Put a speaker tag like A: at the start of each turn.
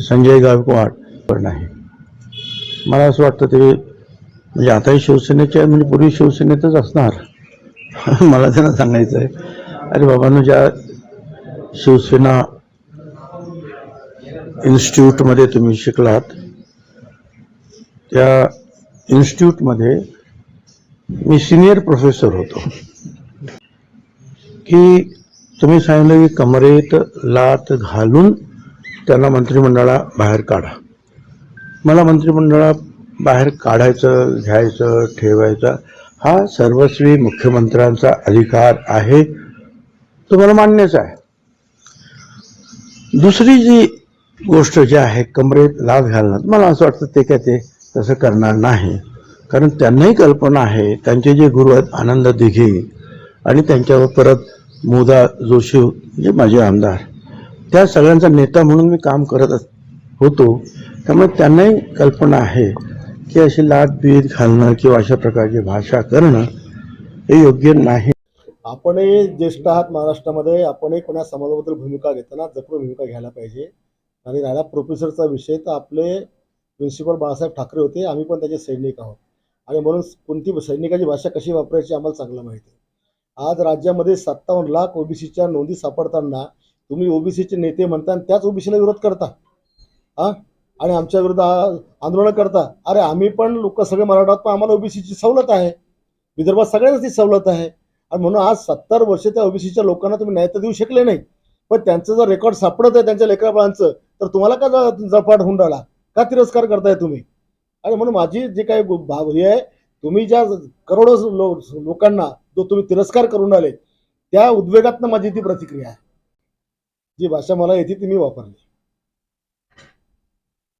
A: संजय गायकवाड पण नाही मला असं वाटतं ते म्हणजे आताही शिवसेनेचे म्हणजे पूर्वी शिवसेनेतच असणार. मला त्यांना सांगायचं आहे. अरे बाबांनो ज्या शिवसेना इन्स्टिट्यूटमध्ये तुम्ही शिकलात त्या इन्स्टिट्यूटमध्ये मी सिनियर प्रोफेसर होतो. की तुम्ही सांगितलं की कमरेत लात घालून त्यांना मंत्रिमंडळा बाहेर काढा. मला मंत्रिमंडळा बाहेर काढायचं घ्यायचं ठेवायचं हा सर्वस्वी मुख्यमंत्र्यांचा अधिकार आहे तो मला मान्यच आहे. दुसरी जी गोष्ट जी आहे कमरेत लाच घालणं मला असं वाटतं ते काय ते तसं करणार नाही. कारण त्यांनाही कल्पना आहे त्यांचे जे गुरु आहेत आनंद दिघे आणि त्यांच्यावर परत मोदा जोशी म्हणजे माझे आमदार त्या सगळ्यांचा नेता म्हणून मी काम करत अस- होतो. त्यामुळे त्यांनाही कल्पना आहे की अशी लाट बीत घालणं किंवा अशा प्रकारची भाषा करणं हे योग्य नाही.
B: आपणही ज्येष्ठ आहात महाराष्ट्रामध्ये. आपणही कोणा समाजाबद्दल भूमिका घेताना जपून भूमिका घ्यायला पाहिजे. आणि राहिला प्रोफेसरचा विषय तर आपले प्रिन्सिपल बाळासाहेब ठाकरे होते. आम्ही पण त्याचे सैनिक आहोत. आणि म्हणून कोणती सैनिकाची भाषा कशी वापरायची आम्हाला चांगलं माहिती आहे. आज राज्यामध्ये सत्तावन्न लाख ओबीसीच्या नोंदी सापडताना तुम्ही ओबीसीचे नेते म्हणता आणि त्याच ओबीसीला विरोध करता. हां? आणि आमच्या विरुद्ध आंदोलनं करता. अरे आम्ही पण लोक सगळे मराठा आहोत पण आम्हाला ओबीसीची सवलत आहे. विदर्भात सगळ्यांनाच ती सवलत आहे. आणि म्हणून आज सत्तर वर्ष त्या ओबीसीच्या लोकांना तुम्ही न्याय तर देऊ शकले नाही. पण त्यांचं जर रेकॉर्ड सापडत आहे त्यांच्या लेकराबाळांचं तर तुम्हाला का जपाट होऊन राहिला? का तिरस्कार करताय तुम्ही? आणि म्हणून माझी जे काही भाव हे आहे तुम्ही ज्या करोडो लो लोकांना जो तुम्ही तिरस्कार करून राहिले त्या उद्वेगातनं माझी ती प्रतिक्रिया आहे. जी भाषा मला येते ती मी वापरली.